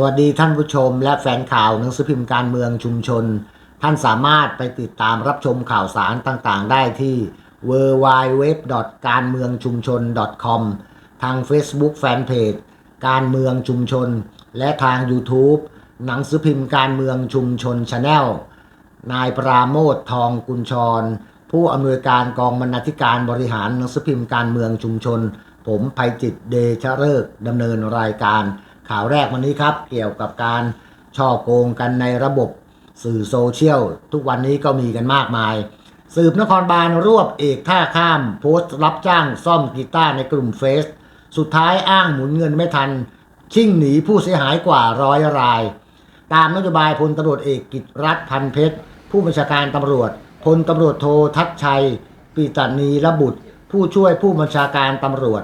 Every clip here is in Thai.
สวัสดีท่านผู้ชมและแฟนข่าวหนังสือพิมพ์การเมืองชุมชน ท่านสามารถไปติดตามรับชมข่าวสารต่างๆ ได้ที่ w w w การเมืองชุมชน .com ทาง Facebook Fanpage การเมืองชุมชน และทาง YouTube หนังสือพิมพ์การเมืองชุมชน Channel นายปราโมททองกุญชร ผู้อำนวยการกองบรรณาธิการบริหารหนังสือพิมพ์การเมืองชุมชน ผมภัยจิตเดชะเลิกดำเนินรายการ ข่าวแรกวันนี้ครับ เกี่ยวกับการช่อโกงกันในระบบสื่อโซเชียล ทุกวันนี้ก็มีกันมากมาย สืบนครบาลรวบเอกท่าข้าม โพสต์รับจ้างซ่อมกีตาร์ในกลุ่มเฟซสุดท้ายอ้างหมุนเงินไม่ทัน ชิ่งหนีผู้เสียหายกว่าร้อยราย ตามนโยบายพลตำรวจเอกกิตรัฐพันเพชร ผู้บัญชาการตำรวจพลตำรวจโททัศชัยปิตานีระบุตร ผู้ช่วยผู้บัญชาการตำรวจ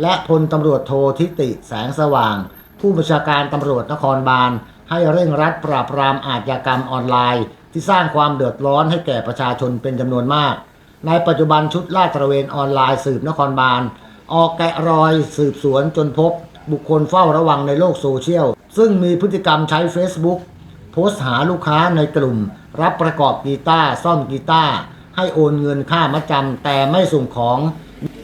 และพลตำรวจโททิติแสงสว่าง ผู้บัญชาการตำรวจนครบาล ให้เร่งรัดปราบปรามอาชญากรรมออนไลน์ ที่สร้างความเดือดร้อนให้แก่ประชาชนเป็นจำนวนมาก ในปัจจุบันชุดลาดตระเวนออนไลน์สืบนครบาล ออกแกะรอยสืบสวนจนพบ บุคคลเฝ้าระวังในโลกโซเชียล ซึ่งมีพฤติกรรมใช้ Facebook โพสต์หาลูกค้าในกลุ่ม รับประกอบกีตาร์ซ่อมกีตาร์ให้โอนเงินค่ามัดจำแต่ไม่ส่งของ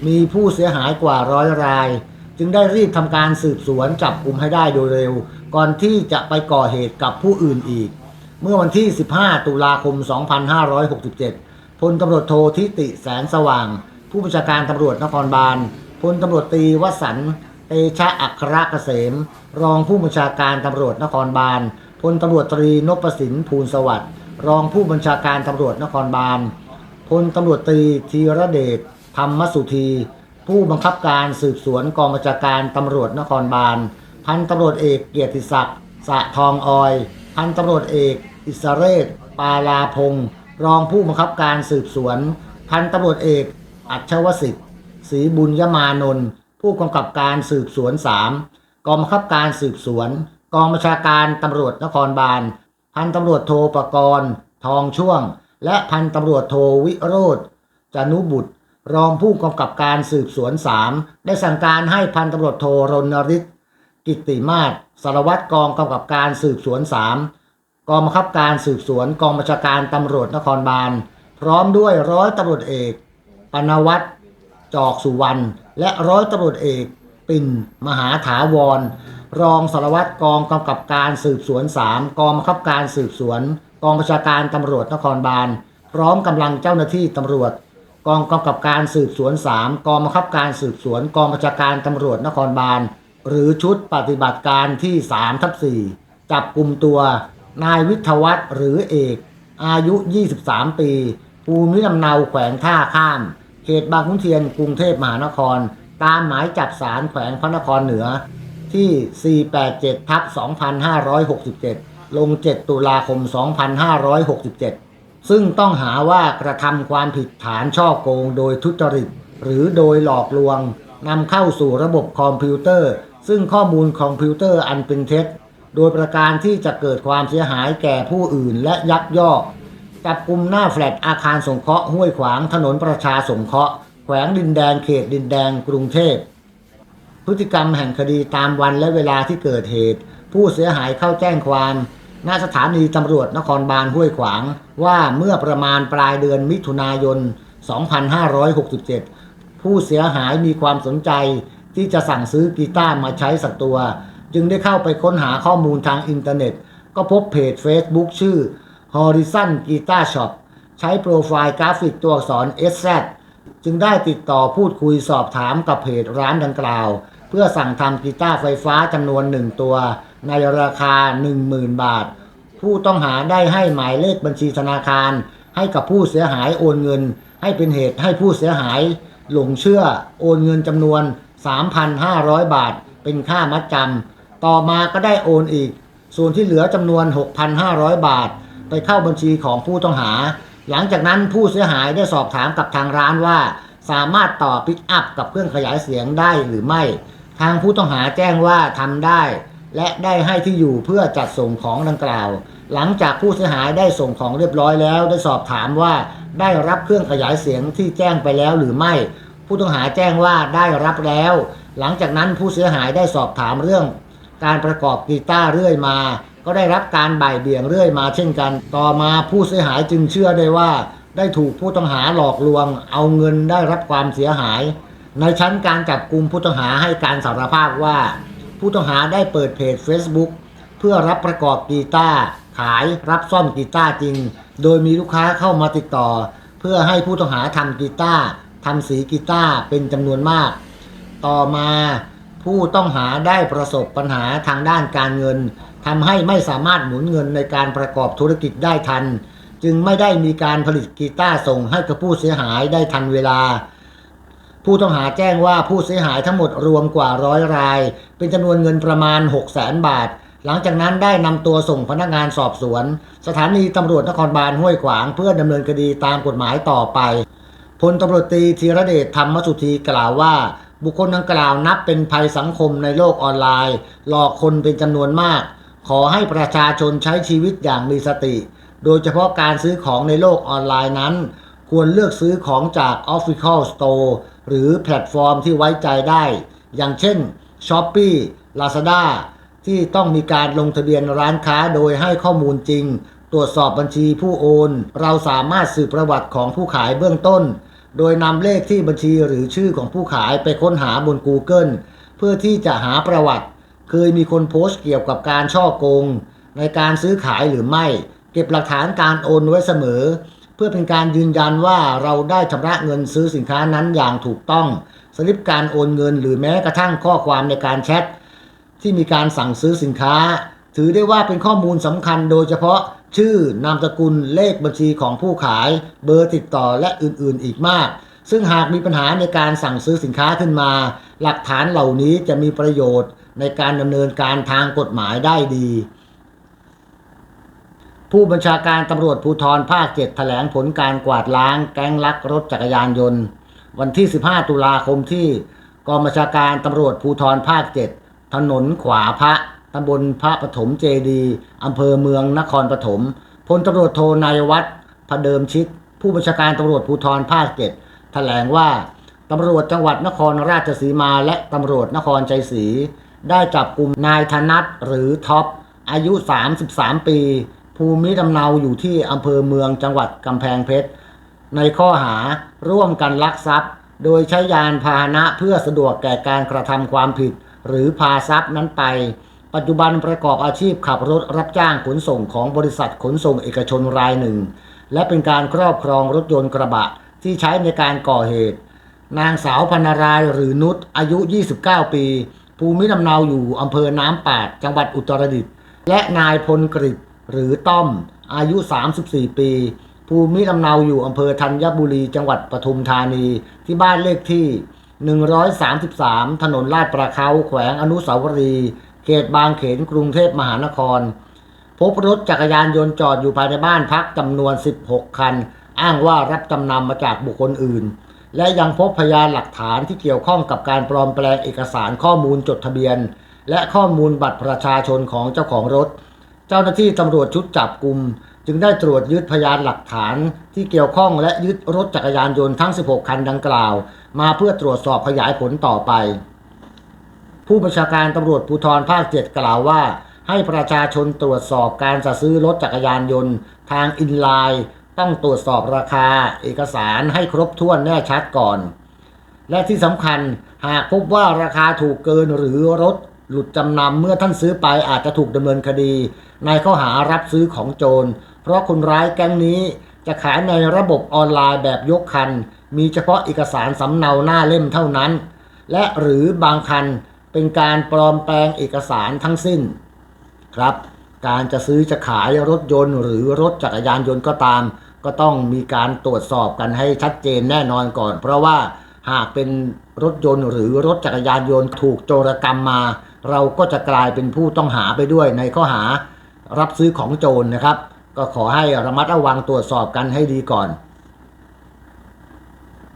มีผู้เสียหายกว่าร้อยราย จึงได้รีบทำการสืบสวนจับกลุ่มให้ได้โดยเร็ว ก่อนที่จะไปก่อเหตุกับผู้อื่นอีก เมื่อวันที่ 15 ตุลาคม 2567 พลตำรวจโททิติแสงสว่าง ผู้บัญชาการตำรวจนครบาล พลตำรวจตีวสันต์เตชะอัครเกษม รองผู้บัญชาการตำรวจนครบาล พลตำรวจตรีนพสินภูลสวัสดิ์ รองผู้บัญชาการตำรวจนครบาล พลตำรวจตรีธีรเดชธรรมสุธี ผู้บังคับการสืบสวนกองบัญชาการตำรวจนครบาล พันตำรวจเอกเกียรติศักดิ์สะทองออย พันตำรวจเอกอิสเรศปาลาพงศ์รองผู้บังคับการสืบสวน พันตำรวจเอกอัชวสิทธิ์ศรีบุญยมานนท์ผู้กำกับการสืบสวน 3 กองบังคับการสืบสวน กองบัญชาการตำรวจนครบาล พันตำรวจโทประกรณ์ทองช่วง และพันตำรวจโทวิโรธจานุบุตร รองผู้กำกับการสืบสวน 3 ได้สั่งการให้พันตำรวจโทรณฤทธิ์กิติมาศสารวัตรกองกำกับการสืบสวน 3 กองบังคับการสืบสวนกองบัญชาการตำรวจนครบาล พร้อมด้วยร้อยตำรวจเอกปนวัตรจอกสุวรรณและร้อยตำรวจเอกปิ่นมหาถาวร รองสารวัตรกองกำกับการสืบสวน 3 กองบังคับการสืบสวน กองบัญชาการตำรวจนครบาล พร้อมกำลังเจ้าหน้าที่ตำรวจ กองกำกับการสืบสวน 3 กองบังคับการสืบสวน กองบัญชาการตำรวจนครบาล หรือชุดปฏิบัติการที่3ทับ4จับกลุ่มตัว นายวิทยวัฒน์หรือเอก อายุ 23 ปี ภูมิลำเนาแขวงท่าข้าม เขตบางขุนเทียนกรุงเทพมหานคร ตามหมายจับสารแขวงพระนครเหนือ ที่ 487ทับ2567 ลง 7 ตุลาคม 2567 ซึ่งต้องหาว่ากระทำความผิดฐานช่อโกงโดยทุจริต หรือโดยหลอกลวงนำเข้าสู่ระบบคอมพิวเตอร์ ซึ่งข้อมูลคอมพิวเตอร์อันเป็นเท็จ โดยประการที่จะเกิดความเสียหายแก่ผู้อื่นและยักยอกจับกลุ่มหน้าแฟลตอาคารสงเคราะห์ห้วยขวางถนนประชาสงเคราะห์แขวงดินแดงเขตดินแดงกรุงเทพพฤติกรรมแห่งคดีตามวันและเวลาที่เกิดเหตุ ผู้เสียหายเข้าแจ้งความ ณสถานีตำรวจนครบาลห้วยขวาง ว่าเมื่อประมาณปลายเดือนมิถุนายน 2567 ผู้เสียหายมีความสนใจที่จะสั่งซื้อกีตาร์มาใช้สักตัว จึงได้เข้าไปค้นหาข้อมูลทางอินเทอร์เน็ต ก็พบเพจ Facebook ชื่อ Horizon Guitar Shop ใช้โปรไฟล์กราฟิกตัวอักษร SZ จึงได้ติดต่อพูดคุยสอบถามกับเพจร้านดังกล่าว เพื่อสั่งทำกีตาร์ไฟฟ้าจำนวนหนึ่งตัว ในราคา 10,000 บาท ผู้ต้องหาได้ให้หมายเลขบัญชีธนาคาร ให้กับผู้เสียหายโอนเงิน ให้เป็นเหตุให้ผู้เสียหายหลงเชื่อโอนเงินจำนวน 3,500 บาท เป็นค่ามัดจำต่อมาก็ได้โอนอีก ส่วนที่เหลือจำนวน 6,500 บาท ไปเข้าบัญชีของผู้ต้องหา หลังจากนั้นผู้เสียหายได้สอบถามกับทางร้านว่า สามารถต่อปิกอัพกับเครื่องขยายเสียงได้หรือไม่ ทางผู้ต้องหาแจ้งว่าทำได้ และได้ให้ที่อยู่เพื่อจัดส่งของดังกล่าว หลังจากผู้เสียหายได้ส่งของเรียบร้อยแล้ว ได้สอบถามว่าได้รับเครื่องขยายเสียงที่แจ้งไปแล้วหรือไม่ ผู้ต้องหาแจ้งว่าได้รับแล้ว หลังจากนั้นผู้เสียหายได้สอบถามเรื่อง การประกอบกีตาร์เรื่อยมา ก็ได้รับการบ่ายเบี่ยงเรื่อยมาเช่นกัน ต่อมาผู้เสียหายจึงเชื่อได้ว่า ได้ถูกผู้ต้องหาหลอกลวง เอาเงินได้รับความเสียหาย ในชั้นการจับกลุ่มผู้ต้องหาให้การสารภาพว่า ผู้ต้องหาได้เปิดเพจ Facebook เพื่อรับประกอบกีตาร์ขายรับซ่อมกีตาร์จริง โดยมีลูกค้าเข้ามาติดต่อ เพื่อให้ผู้ต้องหาทำกีตาร์ทำสีกีตาร์เป็นจำนวนมาก ต่อมาผู้ต้องหาได้ประสบปัญหาทางด้านการเงินทำให้ไม่สามารถหมุนเงินในการประกอบธุรกิจได้ทัน จึงไม่ได้มีการผลิตกีตาร์ส่งให้กับผู้เสียหายได้ทันเวลา ผู้ต้องหาแจ้งว่าผู้เสียหายทั้งหมดรวมกว่าร้อยราย เป็นจำนวนเงินประมาณ 6 0 0 0 0 0 บาท หลังจากนั้นได้นำตัวส่งพนักงานสอบสวน สถานีตำรวจนครบาลห้วยขวางเพื่อดำเนินคดีตามกฎหมายต่อไปพลตำรวจตรีธีรเดชธรรมสุธีกล่าวว่า บุคคลดังกล่าวนับเป็นภัยสังคมในโลกออนไลน์ หลอกคนเป็นจำนวนมาก ขอให้ประชาชนใช้ชีวิตอย่างมีสติ โดยเฉพาะการซื้อของในโลกออนไลน์นั้น ควรเลือกซื้อของจาก Official Store หรือแพลตฟอร์มที่ไว้ใจได้ อย่างเช่น Shopee Lazada ที่ต้องมีการลงทะเบียนร้านค้าโดยให้ข้อมูลจริง ตรวจสอบบัญชีผู้โอน เราสามารถสืบประวัติของผู้ขายเบื้องต้น โดยนำเลขที่บัญชีหรือชื่อของผู้ขายไปค้นหาบน Google เพื่อที่จะหาประวัติ เคยมีคนโพสต์เกี่ยวกับการช่อโกง ในการซื้อขายหรือไม่ เก็บหลักฐานการโอนไว้เสมอ เพื่อเป็นการยืนยันว่าเราได้ชำระเงินซื้อสินค้านั้นอย่างถูกต้อง สลิปการโอนเงินหรือแม้กระทั่งข้อความในการแชทที่มีการสั่งซื้อสินค้า ถือได้ว่าเป็นข้อมูลสำคัญโดยเฉพาะชื่อนามสกุลเลขบัญชีของผู้ขาย เบอร์ติดต่อและอื่นๆอีกมาก ซึ่งหากมีปัญหาในการสั่งซื้อสินค้าขึ้นมา หลักฐานเหล่านี้จะมีประโยชน์ในการดำเนินการทางกฎหมายได้ดี ผู้บัญชาการตำรวจภูธรภาค7แถลงผลการกวาดล้างแก๊งลักรถจักรยานยนต์ วันที่ 15 ตุลาคมที่กองบัญชาการตำรวจภูธรภาค7ถนนขวาพระตำบลพระปฐมเจดีอำเภอเมืองนครปฐมพลตำรวจโทนายวัฒน์พเดิมชิด ผู้บัญชาการตำรวจภูธรภาค7แถลงว่าตำรวจจังหวัดนครราชสีมาและตำรวจนครชัยศรีได้จับกลุ่มนายธนัทหรือท็อปอายุ 33 ปี ภูมิลำเนาอยู่ที่อำเภอเมืองจังหวัดกำแพงเพชร ในข้อหาร่วมกันลักทรัพย์ โดยใช้ยานพาหนะเพื่อสะดวกแก่การกระทำความผิด หรือพาทรัพย์นั้นไป ปัจจุบันประกอบอาชีพขับรถรับจ้างขนส่งของบริษัทขนส่งเอกชนรายหนึ่ง และเป็นการครอบครองรถยนต์กระบะที่ใช้ในการก่อเหตุ นางสาวพนารายหรือนุชอายุ 29 ปี ภูมิลำเนาอยู่อำเภอน้ำปาด จังหวัดอุตรดิตถ์และนายพลกฤษ หรือต้อมอายุ 34 ปี ภูมิลำเนาอยู่อำเภอธัญบุรีจังหวัดปทุมธานี ที่บ้านเลขที่ 133 ถนนลาดประเขาแขวงอนุสาวรีย์เขตบางเขนกรุงเทพมหานคร พบรถจักรยานยนต์จอดอยู่ภายในบ้านพักจำนวน 16 คัน อ้างว่ารับจำนำมาจากบุคคลอื่น และยังพบพยานหลักฐานที่เกี่ยวข้องกับการปลอมแปลงเอกสารข้อมูลจดทะเบียน และข้อมูลบัตรประชาชนของเจ้าของรถ เจ้าหน้าที่ตำรวจชุดจับกลุ่มจึงได้ตรวจยึดพยานหลักฐานที่เกี่ยวข้องและยึดรถจักรยานยนต์ทั้ง 16 คันดังกล่าว มาเพื่อตรวจสอบขยายผลต่อไป ผู้บัญชาการตำรวจภูธรภาค 7 กล่าวว่า ให้ประชาชนตรวจสอบการจัดซื้อรถจักรยานยนต์ ทางอินไลน์ต้องตรวจสอบราคา เอกสารให้ครบถ้วนแน่ชัดก่อน และที่สำคัญหากพบว่าราคาถูกเกินหรือรถ หลุดจำนำเมื่อท่านซื้อไปอาจจะถูกดำเนินคดี ในข้อหารับซื้อของโจร เพราะคนร้ายแก๊งนี้จะขายในระบบออนไลน์แบบยกคัน มีเฉพาะเอกสารสำเนาหน้าเล่มเท่านั้น และหรือบางคันเป็นการปลอมแปลงเอกสารทั้งสิ้น ครับ การจะซื้อจะขายรถยนต์ หรือรถจักรยานยนต์ก็ตาม ก็ต้องมีการตรวจสอบกันให้ชัดเจนแน่นอนก่อน เพราะว่าหากเป็นรถยนต์หรือรถจักรยานยนต์ถูกโจรกรรมมา เราก็จะกลายเป็นผู้ต้องหาไปด้วยในข้อหารับซื้อของโจรนะครับ ก็ขอให้ระมัดระวังตรวจสอบกันให้ดีก่อน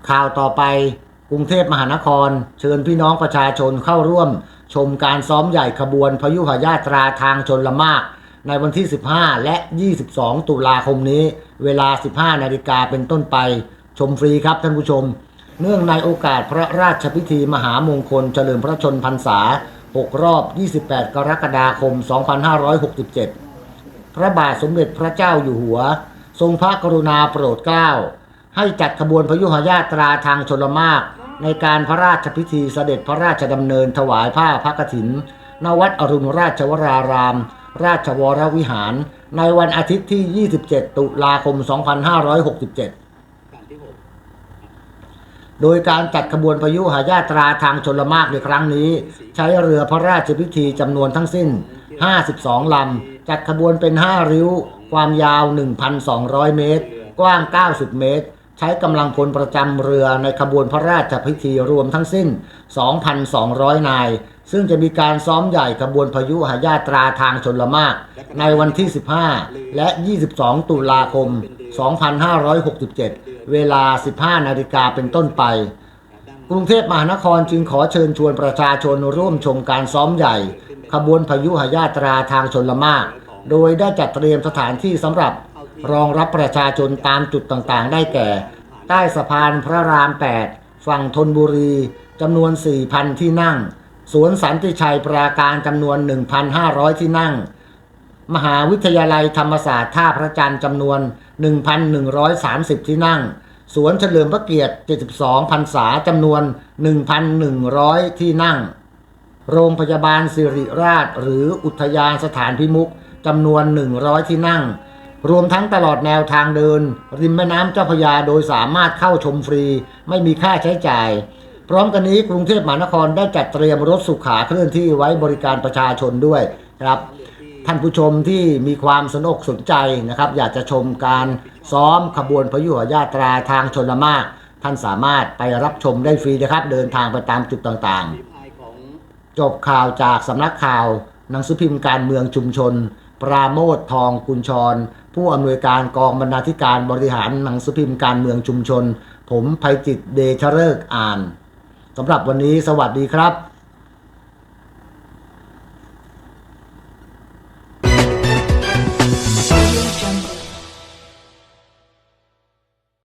ข่าวต่อไปกรุงเทพมหานคร เชิญพี่น้องประชาชนเข้าร่วม ชมการซ้อมใหญ่ขบวนพยุหยาตราทางชนละมาก ในวันที่ 15 และ 22 ตุลาคมนี้ เวลา 15 นาฬิกาเป็นต้นไป ชมฟรีครับท่านผู้ชม เนื่องในโอกาสพระราชพิธีมหามงคลเฉลิมพระชนพรรษา 6 รอบ 28 กรกฎาคม 2567 พระบาทสมเด็จพระเจ้าอยู่หัว ทรงพระกรุณาโปรดเกล้า ให้จัดขบวนพยุหญาตราทางชลมากในการพระราชพิธีเสด็จพระราชดำเนินถวายผ้าพระกฐิน ณ วัดอรุณราชวราราม ราชวรวิหาร ในวันอาทิตย์ที่ 27 ตุลาคม 2567 โดยการจัดขบวนพยุหญาตราทางชลมากในครั้งนี้ ใช้เรือพระราชพิธีจำนวนทั้งสิ้น 52 ลำ จัดขบวนเป็น 5 ริ้ว ความยาว 1,200 เมตร กว้าง 90 เมตร ใช้กำลังพลประจำเรือในขบวนพระราชพิธีรวมทั้งสิ้น 2,200 นาย ซึ่งจะมีการซ้อมใหญ่ขบวนพยุหญาตราทางชนละมากในวันที่ 15 และ 22 ตุลาคม 2567 เวลา 15 นาฬิกาเป็นต้นไป กรุงเทพมหานครจึงขอเชิญชวนประชาชนร่วมชมการซ้อมใหญ่ ขบวนพยุหญาตราทางชนละมาก โดยได้จัดเตรียมสถานที่สำหรับรองรับประชาชนตามจุดต่างๆ ได้แก่ ใต้สะพานพระราม 8 ฝั่งธนบุรีจำนวน 4,000 ที่นั่ง สวนสันติชัยปราการจำนวน 1,500 ที่นั่ง มหาวิทยาลัยธรรมศาสตร์ท่าพระจันทร์จำนวน 1,130 ที่นั่ง สวนเฉลิมพระเกียรติ 72พรรษาจำนวน 1,100 ที่นั่ง โรงพยาบาลสิริราช หรืออุทยานสถานพิมุขจำนวน 100 ที่นั่ง รวมทั้งตลอดแนวทางเดิน ริมแม่น้ำเจ้าพยาโดยสามารถเข้าชมฟรี ไม่มีค่าใช้จ่าย พร้อมกันนี้กรุงเทพมหานครได้จัดเตรียมรถสุขาเคลื่อนที่ไว้บริการประชาชนด้วยครับ ท่านผู้ชมที่มีความสนอกสนใจนะครับ อยากจะชมการซ้อมขบวนพยุหญาตราทางชนละมากท่านสามารถไปรับชมได้ฟรีนะครับ เดินทางไปตามจุดต่างๆ จบข่าวจากสำนักข่าวหนังสือพิมพ์การเมืองชุมชน ปราโมททองกุญชร ผู้อำนวยการกองบรรณาธิการบริหารหนังสือพิมพ์การเมืองชุมชน ผมภัยจิตเดชเริกอ่านสำหรับวันนี้สวัสดีครับ